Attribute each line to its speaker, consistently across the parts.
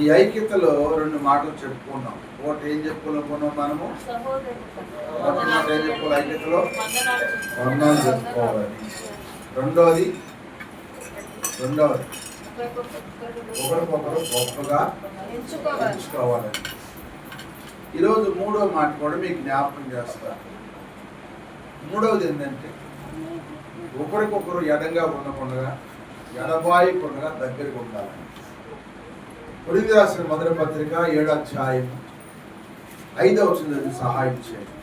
Speaker 1: ఈ ఐక్యతలో రెండు మాటలు చెప్పుకున్నాం ఒకటి ఏం చెప్పుకున్నాం మనము? మొదటి మాట ఏం చెప్పుకోవాలి ఐక్యతలో? వందనాలు చెప్పుకోవాలి. రెండవది రెండవది ఒకరికొకరు గొప్పగా ఎంచుకోవాలని ఈరోజు మూడో మాట కూడా మీకు జ్ఞాపకం చేస్తా. మూడవది ఏంటంటే ఒకరికొకరు ఎడంగా ఉండకుండా ఎడబాయకుండా దగ్గరికి ఉండాలని పొడిగి రాసిన మొదటి పత్రిక ఏడు అధ్యాయం ఐదవ వచ్చింది సహాయం చేయండి.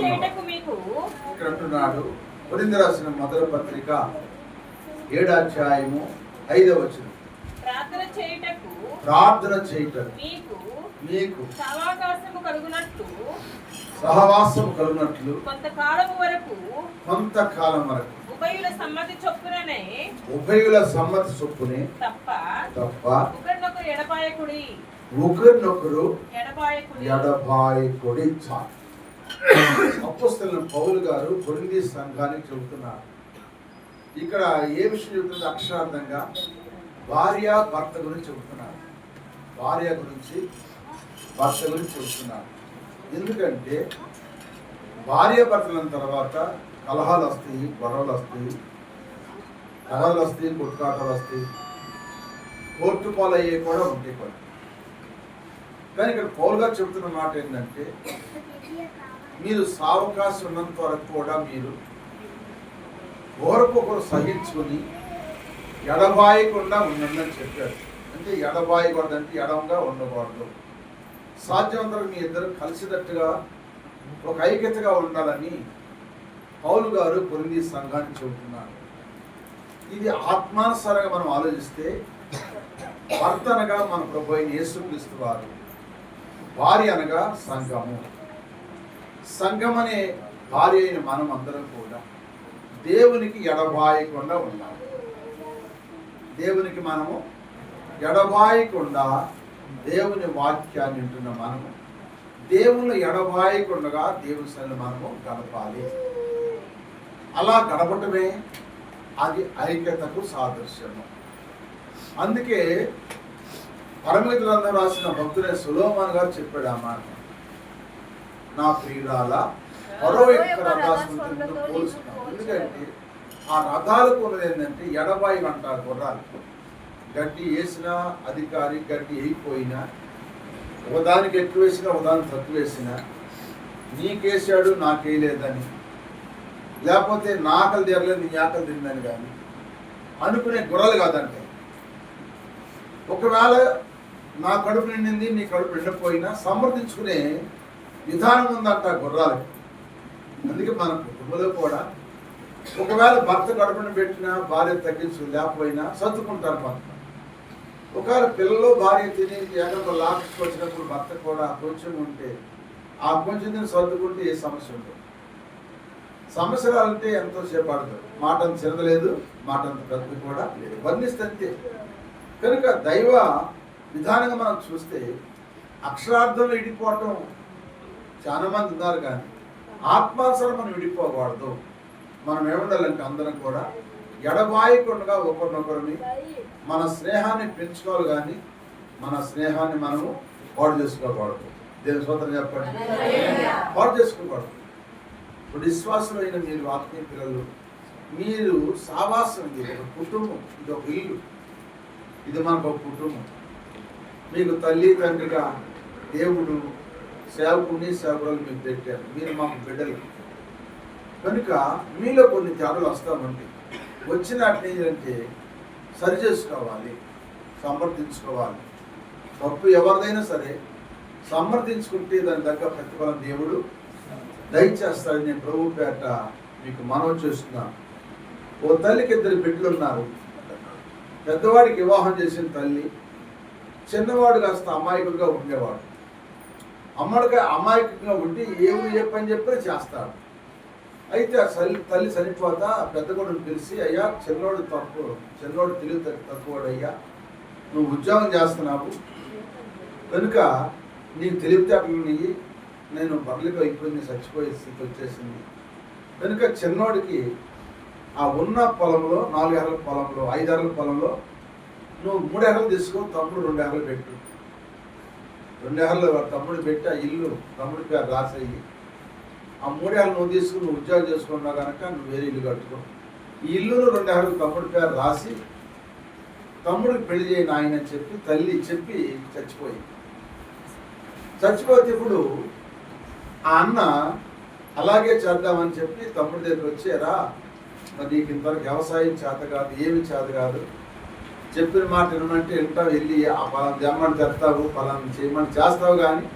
Speaker 2: చేయటకు మీకు
Speaker 1: ఇక్కడ అంటున్నాడు పొడింది రాసిన మొదటి పత్రిక ఏడు అధ్యాయము ఐదవ వచ్చిన
Speaker 2: ప్రార్థన చేయుటకు
Speaker 1: ప్రార్థన చేయటం
Speaker 2: మీకు
Speaker 1: మీకు
Speaker 2: సమాకాశము కలుగునట్లు
Speaker 1: సహవాసము కలుగునట్లు
Speaker 2: కొంతకాలం వరకు
Speaker 1: కొంతకాలం వరకు
Speaker 2: ఉభయుల సమ్మతి చొప్పుననే
Speaker 1: ఉభయుల సమ్మతి చొప్పునే
Speaker 2: తప్ప
Speaker 1: తప్ప
Speaker 2: ఒకరినొకరు ఎడపాయకుడి
Speaker 1: ఒకరినొకరు
Speaker 2: ఎడపాయకుడి
Speaker 1: ఎడబాయకుడి చాలు అప్పస్తున్న పౌలు గారు కొరింది సంఘానికి చెబుతున్నారు. ఇక్కడ ఏ విషయం చెబుతుంది అక్షరార్థంగా భార్య భర్త గురించి చెబుతున్నారు. భార్య గురించి భర్త గురించి చెబుతున్నారు. ఎందుకంటే భార్య భర్తల తర్వాత కలహాలు వస్తాయి గొడవలు వస్తాయి కలహాలు వస్తాయి కొట్టుకాటలు వస్తాయి కోర్టు పాలయ్యే కూడా ఉంటాయి కొన్ని కానీ ఇక్కడ పౌరుగా చెబుతున్న మాట ఏంటంటే మీరు సావకాశం ఉన్నంత వరకు కూడా మీరు ఓరకొకరు సహించుకుని ఎడబాయకుండా ఉండండి అని చెప్పారు. అంటే ఎడబాయకూడదు అంటే ఎడంగా ఉండకూడదు. సాధ్యమంతరం మీ ఇద్దరు కలిసినట్టుగా ఒక ఐక్యతగా ఉండాలని పౌలు గారు పొంది సంఘాన్ని చెబుతున్నారు ఇది ఆత్మానుసారంగా మనం ఆలోచిస్తే భర్త అనగా మన ప్రభు అయిన యేసుక్రీస్తు వారు భార్య అనగా సంఘము. సంఘం అనే భార్య అయిన మనం అందరం కూడా దేవునికి ఎడబాయకుండా ఉండాలి. దేవునికి మనము ఎడబాయకుండా దేవుని వాక్యాన్ని వింటున్న మనము దేవుని ఎడబాయకుండా దేవుని సన్ని మనము గడపాలి. అలా గడపటమే అది ఐక్యతకు సాదృశ్యము. అందుకే పరమిత గ్రంథం రాసిన భక్తుడే సులోమాన్ గారు చెప్పాడు ఆ మాట. నా ప్రియురాల మరో యొక్క పోల్చున్నాం ఎందుకంటే ఆ రథాలకు ఉన్నది ఏంటంటే ఎడబాయి అంటారు గుర్రాలు. గడ్డి వేసినా అధికారి గడ్డి వేయిపోయినా ఒకదానికి ఎక్కువ వేసినా ఒకదానికి తక్కువ వేసినా నీకేసాడు నాకేయలేదని లేకపోతే నా ఆకలి తీరలేదు నీ ఆకలి తిందని కానీ అనుకునే గుర్రాలు కాదంటే. ఒకవేళ నా కడుపు నిండింది నీ కడుపు నిండకపోయినా సమర్థించుకునే విధానం ఉందంట గుర్రాలకి అందుకే మన కుటుంబంలో కూడా ఒకవేళ భర్త కడుపుని పెట్టినా భార్య తగ్గించు లేకపోయినా సర్దుకుంటారు భర్త. ఒకవేళ పిల్లలు భార్య తిని ఏదో లాక్స్కి వచ్చినప్పుడు భర్త కూడా కొంచెం ఉంటే ఆ కొంచెం తిని సర్దుకుంటే ఏ సమస్య ఉండదు. సమస్య రాలంటే ఎంతో సేపు పడదు మాట అంత చిరదలేదు మాట అంత పెద్ద కూడా లేదు. వర్ణిస్తే కనుక దైవ విధానంగా మనం చూస్తే అక్షరార్థంలో ఇడిపోవటం చాలా మంది ఉన్నారు కానీ ఆత్మానుసారం మనం విడిపోకూడదు. మనం ఏముండాలంటే అందరం కూడా ఎడబాయకుండా ఒకరినొకరిని మన స్నేహాన్ని పెంచుకోవాలి కానీ మన స్నేహాన్ని మనము పాడు చేసుకోకూడదు. దేని స్వతంత్రం చెప్పండి. పాడు చేసుకోకూడదు. ఇప్పుడు విశ్వాసమైన మీరు ఆత్మీయ పిల్లలు. మీరు సావాసం ఇది ఒక కుటుంబం ఇది ఒక ఇల్లు. ఇది మనకు ఒక కుటుంబం. మీకు తల్లి తండ్రిగా దేవుడు సేవకుని సేవకులు మీకు పెట్టారు. మీరు మాకు బిడ్డలు. కనుక మీలో కొన్ని తేడాలు వస్తామండి. వచ్చినట్టు ఏంటంటే సరి చేసుకోవాలి సమర్థించుకోవాలి. తప్పు ఎవరిదైనా సరే సమర్థించుకుంటే దాని తగ్గ ప్రతిఫలం దేవుడు దయచేస్తాడు నేను ప్రభు పేట మీకు మనవి చేస్తున్నాను. ఓ తల్లికి ఇద్దరు బిడ్డలు ఉన్నారు. పెద్దవాడికి వివాహం చేసిన తల్లి చిన్నవాడు కాస్త అమాయకుడిగా ఉండేవాడు. అమ్మడికి అమాయకంగా ఉండి ఏమి చెప్పని ఏ పని చెప్పినా చేస్తాడు. అయితే ఆ తల్లి తల్లి చనిపోతా పెద్ద పిలిచి అయ్యా చిన్నోడు తప్పు చిన్నోడు తెలివి తక్కువ అయ్యా నువ్వు ఉద్యోగం చేస్తున్నావు. కనుక నీకు తెలివితేటలు నీయి నేను బర్లికి అయిపోయింది చచ్చిపోయే స్థితి వచ్చేసింది. కనుక చిన్నోడికి ఆ ఉన్న పొలంలో నాలుగు ఎకరాల పొలంలో ఐదు ఎకరాల పొలంలో నువ్వు మూడు ఎకరాలు తీసుకో తమ్ముడు రెండు ఎకరాలు పెట్టు. రెండు ఎకరాలు తమ్ముడు పెట్టి ఆ ఇల్లు తమ్ముడి పేరు రాసేయి. ఆ మూడు ఎకరాలు నువ్వు తీసుకుని నువ్వు ఉద్యోగం చేసుకున్నావు కనుక నువ్వు వేరే ఇల్లు కట్టుకో. ఈ ఇల్లును రెండు ఎకరాలు తమ్ముడి పేరు రాసి తమ్ముడికి పెళ్ళి చేయని ఆయన చెప్పి తల్లి చెప్పి చచ్చిపోయింది. చచ్చిపోతే ఇప్పుడు ఆ అన్న అలాగే చేద్దామని చెప్పి తమ్ముడి దగ్గర వచ్చారా? మరి నీకు ఇంతవరకు వ్యవసాయం చేత కాదు ఏమి చేత కాదు. చెప్పిన మాట వినమంటే వింటావు వెళ్ళి ఆ పలానా తెమ్మని తెస్తావు పలానా చేయమని చేస్తావు కానీ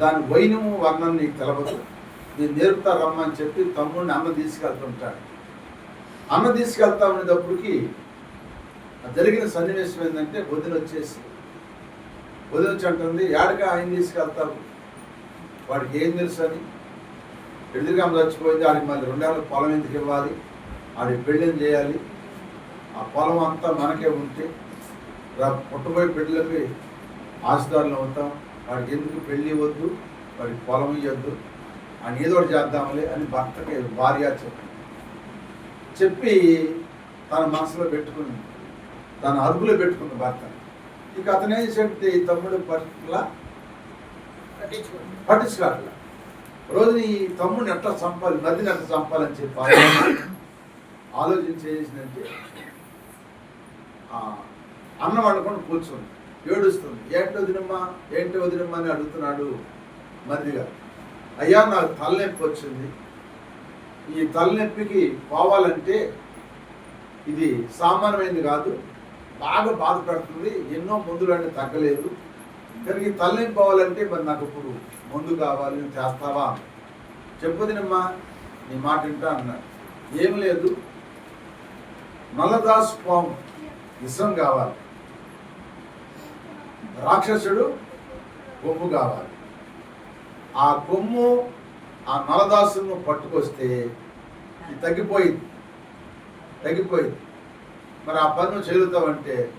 Speaker 1: దాని వైనము వర్ణం నీకు తెలవదు. నేను నేర్పుతా రమ్మని చెప్పి తమ్ముడిని అన్న తీసుకెళ్తుంటాడు. అన్న తీసుకెళ్తా ఉండేటప్పటికి జరిగిన సన్నివేశం ఏంటంటే వదిన వచ్చేసి వదిన వచ్చి అంటుంది ఏడగా ఆయన తీసుకెళ్తావు? వాడికి ఏం తెలుసు అని ఎదురుగా చచ్చిపోయింది వాడికి మళ్ళీ రెండేళ్ళ పొలం ఎందుకు ఇవ్వాలి? ఆడికి పెళ్ళిని చేయాలి? ఆ పొలం అంతా మనకే ఉంటే పుట్టబోయే బిడ్డలకి ఆశదారులు అవుతాం. వాడికి ఎందుకు పెళ్ళి వద్దు వాడికి పొలం ఇవ్వద్దు అని ఏదో ఒకటి చేద్దాంలే అని భర్తకి భార్య చెప్పి చెప్పి తన మనసులో పెట్టుకుని తన అదుపులో పెట్టుకుంది భర్త. ఇక అతనే చెప్తే ఈ తమ్ముడు పట్ల పట్టించుకోవట్లే రోజు ఈ తమ్ముడిని ఎట్లా చంపాలి నదిని ఎట్లా చంపాలని చెప్పి ఆలోచన- చేసిందంటే అన్నం వండుకొని కూర్చుంది ఏడుస్తుంది. ఏంటి వదినమ్మా ఏంటి వదినమ్మా అని అడుగుతున్నాడు మరిదిగా అయ్యా నాకు తలనొప్పి వచ్చింది. ఈ తలనొప్పికి పోవాలంటే ఇది సామాన్యమైనది కాదు బాగా బాధపడుతుంది ఎన్నో మందులన్నీ తగ్గలేదు. కానీ ఈ తలనొప్పి పోవాలంటే మరి నాకు ఇప్పుడు మందు కావాలి నువ్వు చేస్తావా చెప్పుదినమ్మా నీ మాట వింటా అన్నాడు. ఏం లేదు. నల్లదాసు పాము విషం కావాలి. రాక్షసుడు కొమ్ము కావాలి. ఆ కొమ్ము ఆ నలదాసును పట్టుకొస్తే ఇది తగ్గిపోయింది. తగ్గిపోయింది. మరి ఆ పన్ను చేరుతావంటే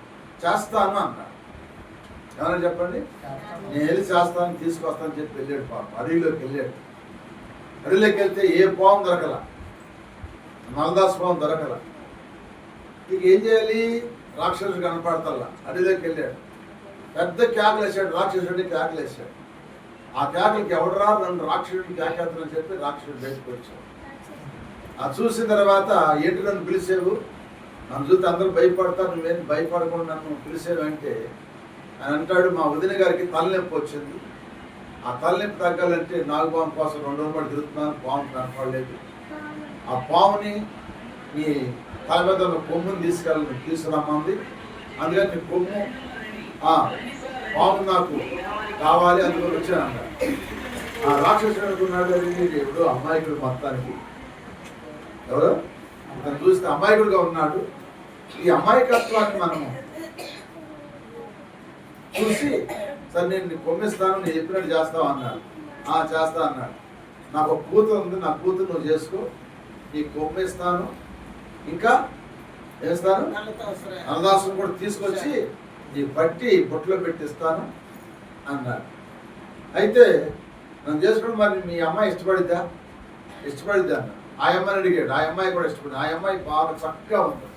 Speaker 1: చేస్తాను అన్నాడు. ఏమన్నా చెప్పండి? నేను వెళ్ళి చేస్తాను తీసుకొస్తాను చెప్పి వెళ్ళాడు పాపం. అడవిలోకి వెళ్ళాడు. అడవిలోకి వెళ్తే ఏ పాము దొరకల? నలదాసు పాము దొరకల. ఇక ఏం చేయాలి? రాక్షసుడు కనపడతల్లా. అడవిలోకి వెళ్ళాడు. పెద్ద కేకలు వేసాడు రాక్షసుడి కేకలు వేసాడు ఆ కేకలకి ఎవడరా నన్ను రాక్షసుడిని కేకేస్తానని చెప్పి రాక్షసుడు బయటకు వచ్చాడు. అది చూసిన తర్వాత ఏంటి నన్ను పిలిచేవు? నన్ను చూస్తే అందరూ భయపడతారు. నువ్వేం భయపడకుండా నన్ను పిలిచేవు అంటే ఆయన అంటాడు. మా వదిన గారికి తలనొప్పి వచ్చింది. ఆ తలనొప్పి తగ్గాలంటే నాగుపాము కోసం రెండు రూపాయలు తిరుగుతున్నాను. పాము కనపడలేదు ఆ పాముని నీ తల మీద ఉన్న కొమ్ముని తీసుకెళ్ళి తీసుకురామంది అందుకని నీ కొమ్ము పాము నాకు కావాలి అందుకని వచ్చాను అన్నాడు. ఆ రాక్షసుడు అనుకున్నాడు అమ్మాయికుడు అమాయకుడు మొత్తానికి. ఎవరు? అతను చూస్తే అమాయకుడుగా ఉన్నాడు. ఈ అమాయకత్వాన్ని మనము చూసి సరే నేను నీకు నేను చెప్పినట్టు చేస్తావు? అన్నాడు. ఆ చేస్తా అన్నాడు. నాకు ఒక కూతురు ఉంది నా కూతురు నువ్వు చేసుకో. నీకు కొమ్మిస్తాను ఇంకా వేస్తాను అన్నదాసును కూడా తీసుకొచ్చి నీ పట్టి బొట్లో పెట్టిస్తాను అన్నాడు. అయితే నన్ను చేసుకుంటే మరి మీ అమ్మాయి ఇష్టపడిద్దా? ఇష్టపడిద్దా అన్న ఆ అమ్మాయిని అడిగాడు. ఆ అమ్మాయి కూడా ఇష్టపడింది. ఆ అమ్మాయి బాగా చక్కగా ఉంది.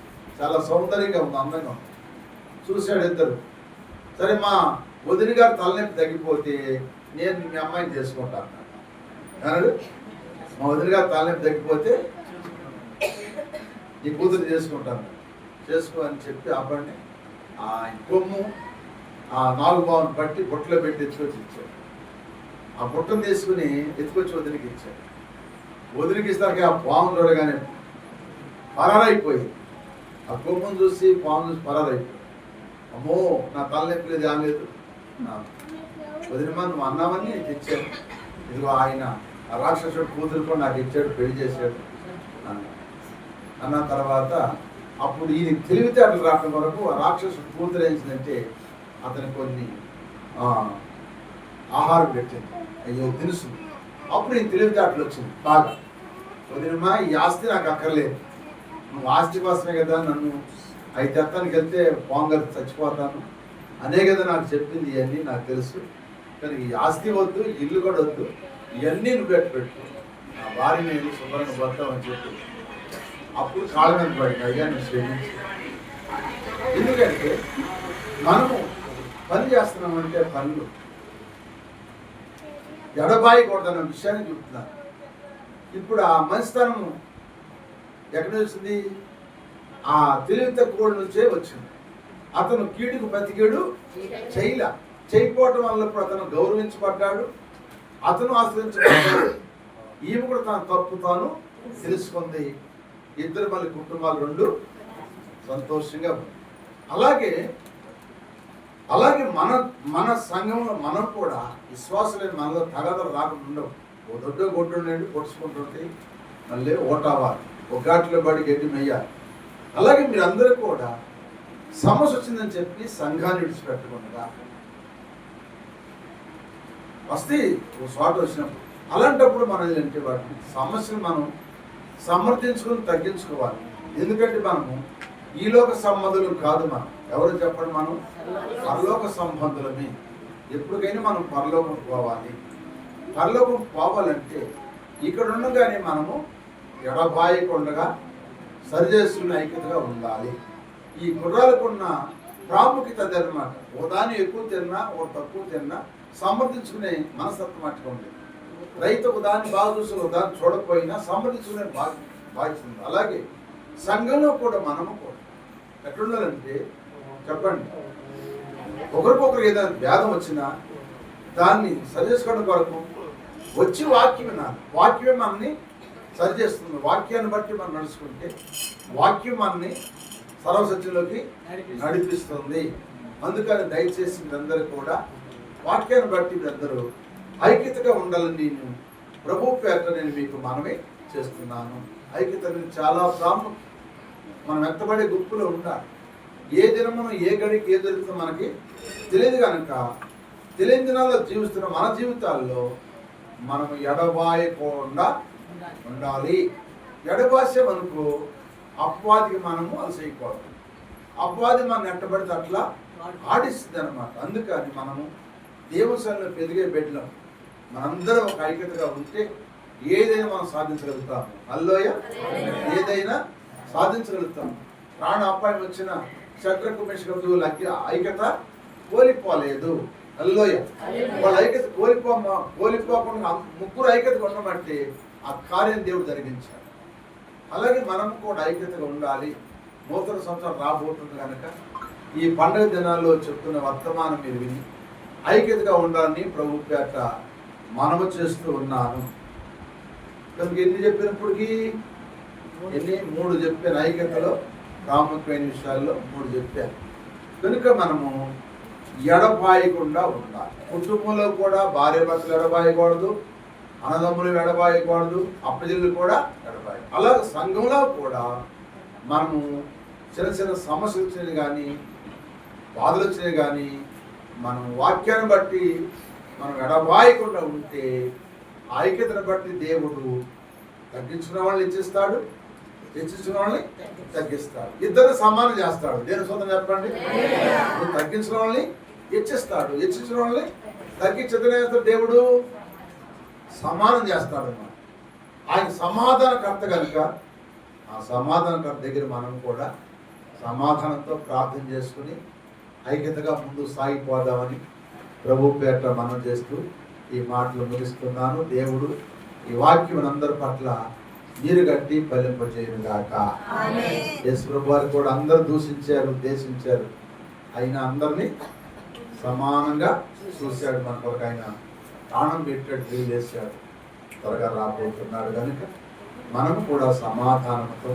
Speaker 1: చాలా సౌందర్యంగా ఉంది అందంగా ఉంది. చూశాడు ఇద్దరు. సరే మా వదిలి గారు తలనొప్పి తగ్గిపోతే నేను మీ అమ్మాయిని చేసుకుంటాను. అన్నాడు మా వదిలి గారు తలనొప్పి తగ్గిపోతే నీ కూతురు చేసుకుంటాను. చేసుకో అని చెప్పి అబ్బాయిని ఆ కొమ్ము ఆ నాలుగు బావును పట్టి బొట్టులో పెట్టి ఎత్తుకొచ్చి ఇచ్చాడు. ఆ బుట్టను తీసుకుని ఎత్తుకొచ్చి వదిలికి ఇచ్చాడు. వదిలికి ఇస్తాక ఆ పాము చూడగానే పరారైపోయింది ఆ కొమ్మును చూసి పాము చూసి పరారైపోయింది అమ్మో నా తలనొప్పి లేదు ఏం లేదు నా- వదిలిమా నువ్వు అన్నామని తెచ్చాడు ఇదిగో ఆయన ఆ రాక్షసుడు కూతురు కూడా నాకు ఇచ్చాడు పెళ్ళి చేశాడు అన్న తర్వాత అప్పుడు ఈయన తెలివితేటలు రావడం వరకు ఆ రాక్షసుడు కూతురు ఏంటంటే అతని కొన్ని ఆహారం పెట్టింది. అయ్యో తెలుసు అప్పుడు ఈ తెలివితేటలు వచ్చింది బాగా. వదినమ్మా ఈ ఆస్తి నాకు అక్కర్లేదు. నువ్వు ఆస్తి కోసమే కదా నన్ను అయితే ఎత్తానికి వెళ్తే పాంగల్ చచ్చిపోతాను. అనే కదా నాకు చెప్పింది ఇవన్నీ నాకు తెలుసు. కానీ ఈ ఆస్తి వద్దు ఇల్లు కూడా వద్దు ఇవన్నీ నువ్వు పెట్టు. నా భార్య నేను శుభ్రంగా పోతామని చెప్పి. అప్పుడు కాళ్ళ మీద పడింది. అయ్యా నేను క్షమించు. ఎందుకంటే మనము పని చేస్తున్నామంటే పనులు. ఎడబాయకూడదన్న విషయాన్ని చెప్తున్నాను ఇప్పుడు ఆ మంచితనము ఎక్కడ వచ్చింది ఆ తెలివి తక్కువ నుంచే వచ్చింది. అతను కీడుకు బతికేడు చేయల. చేయకపోవటం వల్ల ఇప్పుడు అతను గౌరవించబడ్డాడు. అతను ఆశ్రయించబడ్డాడు. ఈమె కూడా తన తప్పు తాను తెలుసుకుంది. ఇద్దరు మళ్ళీ కుటుంబాలు రెండు సంతోషంగా అలాగే అలాగే మన మన సంఘంలో మనం కూడా విశ్వాసులైన మనలో తగదలు రాకుండా ఉండవు. ఓ దొడ్డు గొడ్డు నుండి పొడుచుకుంటుంటే మళ్ళీ ఓటావాలి. ఒక ఘాట్లో పడి గడ్డి మెయ్యాలి. అలాగే మీరందరూ కూడా సమస్య వచ్చిందని చెప్పి సంఘాన్ని విడిచిపెట్టకుండా వస్తే ఓ చోట వచ్చినప్పుడు అలాంటప్పుడు మనం ఏంటంటే వాటిని సమస్యను మనం సమర్థించుకుని తగ్గించుకోవాలి. ఎందుకంటే మనము ఈలోక సంబంధులు కాదు మనం. ఎవరు చెప్పండి మనం? పరలోక సంబంధులమే. ఎప్పటికైనా మనం పరలోకం పోవాలి. పరలోకం పోవాలంటే ఇక్కడ ఉండగానే మనము ఎడబాయకుండగా సరిచేస్తున్న ఐక్యతగా ఉండాలి. ఈ గుర్రాలకున్న ప్రాముఖ్యత అదనమాట. ఓ దాన్ని ఎక్కువ తిన్నా ఓ తక్కువ తిన్నా సమర్థించుకునే మనస్తత్వం అట్టుకోండి రైతు ఒక దాన్ని బాగా చూసి ఒక దాన్ని చూడకపోయినా సమర్థించుకునే బాగా బాధ్యత అలాగే సంఘంలో కూడా మనము కూడా ఎట్లుండాలంటే చెప్పండి. ఒకరికొకరు ఏదైనా భేదం వచ్చినా దాన్ని సరి చేసుకోవడం కొరకు వచ్చి వాక్యం వినాలి వాక్యమే మనల్ని సరి చేస్తుంది వాక్యాన్ని బట్టి మనం నడుచుకుంటే వాక్యం మనని సర్వసత్యంలోకి నడిపిస్తుంది. అందుకని దయచేసి మీరందరూ కూడా వాక్యాన్ని బట్టి మీరందరూ ఐక్యతగా ఉండాలని నేను ప్రభు పేట నేను మీకు మనమే చేస్తున్నాను. ఐక్యతని చాలా ప్రాముఖ్యం మనం ఎత్తబడే గుంపులో ఉండాలి ఏ దినమున ఏ గడికి ఏ జరుగుతుందో మనకి తెలియదు కనుక తెలియని దినాల్లో జీవిస్తున్న మన జీవితాల్లో మనం ఎడబాయకుండా ఉండాలి. ఎడబాసే మనకు అపవాదికి మనము అలసైపోవాలి అపవాది మనం ఎట్టబడితే అట్లా ఆడిస్తుంది అనమాట అందుకని మనము దేవస్థానంలో పెరిగే బిడ్డలం. మనందరం ఒక ఐక్యతగా ఉంటే ఏదైనా మనం సాధించగలుగుతాము అల్లోయ ఏదైనా సాధించగలుగుతాము ప్రాణ అపాయం వచ్చిన శత్రుకు మెషకు ఐక్యత కోల్పోలేదు. అల్లోయ వాళ్ళ ఐక్యత కోల్పో కోల్పోకుండా ముగ్గురు ఐక్యత ఉండమంటే ఆ కార్యం దేవుడు జరిగించాడు. అలాగే మనం కూడా ఐక్యతగా ఉండాలి. నూతన సంవత్సరం రాబోతుంది కనుక ఈ పండుగ దినాల్లో చెప్తున్న వర్తమానం మీరు విని ఐక్యతగా ఉండాలని ప్రభు పేట మనము చేస్తూ ఉన్నాను. కనుక ఎన్ని చెప్పినప్పటికీ ఎన్ని? మూడు చెప్పాను ఐక్యతలో ప్రాముఖ్యమైన విషయాల్లో మూడు చెప్పాను. కనుక మనము ఎడబాయకుండా ఉండాలి. కుటుంబంలో కూడా భార్య భర్తలు ఎడబాయకూడదు. అన్నదమ్ములు ఎడబాయకూడదు అప్పజిల్లు కూడా ఎడబాయ అలా సంఘంలో కూడా మనము చిన్న చిన్న సమస్యలు వచ్చినాయి కానీ బాధలు వచ్చినాయి కానీ మనం వాక్యాన్ని బట్టి మనం ఎడబాయకుండా ఉంటే ఐక్యతను బట్టి దేవుడు తగ్గించుకున్న వాళ్ళని ఇచ్చిస్తాడు హెచ్చించిన వాళ్ళని తగ్గిస్తాడు. ఇద్దరు సమానం చేస్తాడు. దేని సొంతం చెప్పండి? తగ్గించిన వాళ్ళని హెచ్చిస్తాడు. హెచ్చించిన వాళ్ళని తగ్గించదనేస్తాడు దేవుడు సమానం చేస్తాడు అన్నమాట. ఆయన సమాధానకర్త కనుక ఆ సమాధానకర్త దగ్గర మనం కూడా సమాధానంతో ప్రార్థన చేసుకుని ఐక్యతగా ముందు సాగిపోదామని ప్రభు పేట మనం చేస్తూ ఈ మాటలు ముగిస్తున్నాను. దేవుడు ఈ వాక్యం అందరి పట్ల నీరు కట్టి ఫలింపజేయను గాక. యేసు ప్రభు వారు కూడా అందరు దూషించారు ఉద్దేశించారు. అయినా అందరినీ సమానంగా చూశాడు మన కొరకు ఆయన. ప్రాణం పెట్టాడు తెలియజేశాడు త్వరగా రాబోతున్నాడు కనుక మనం కూడా సమాధానంతో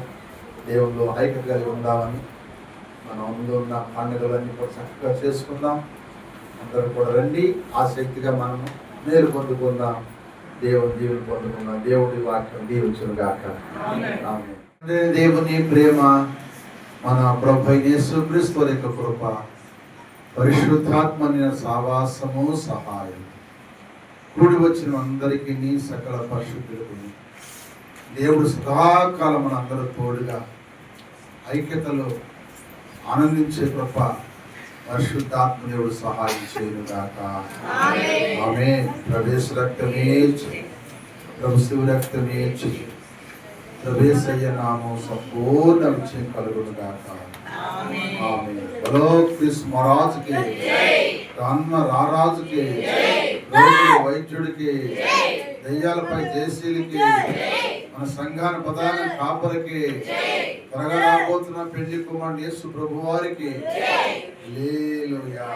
Speaker 1: దేవుళ్ళు ఐక్యత కలిగి ఉందామని మన ముందు ఉన్న పండుగలన్నీ కూడా చక్కగా చేసుకుందాం. అందరూ కూడా రండి ఆసక్తిగా మనము మేలు పొందుకుందాం. దేవుని దీవులు పొందుకుందాం. దేవుడి వాక్యం దీవించును గాక. దేవుని ప్రేమ మన ప్రభు యేసు క్రీస్తు యొక్క కృప పరిశుద్ధాత్మని సావాసము సహాయం కూడి వచ్చిన అందరికీ నీ సకల పరిశుద్ధులకు. దేవుడు సదాకాలం మన అందరూ తోడుగా ఐక్యతలో ఆనందించే కృప పరిశుద్ధాత్మ దేవుడు సహాయం చేయను గాక. ఆమె ప్రవేశ రక్తమే ప్రభు శివ రక్తమే ప్రవేశయ్య నామం సంపూర్ణ విజయం కలుగును గాక. ఆమె బలో క్రిస్ మహారాజుకి రాన్న రారాజుకి వైద్యుడికి దయ్యాలపై జయశీలికి మన సంఘాన ప్రధాన కాపరికి త్వరగా రాబోతున్న పెళ్ళి కుమారుడు యేసు ప్రభు వారికి హల్లెలూయా.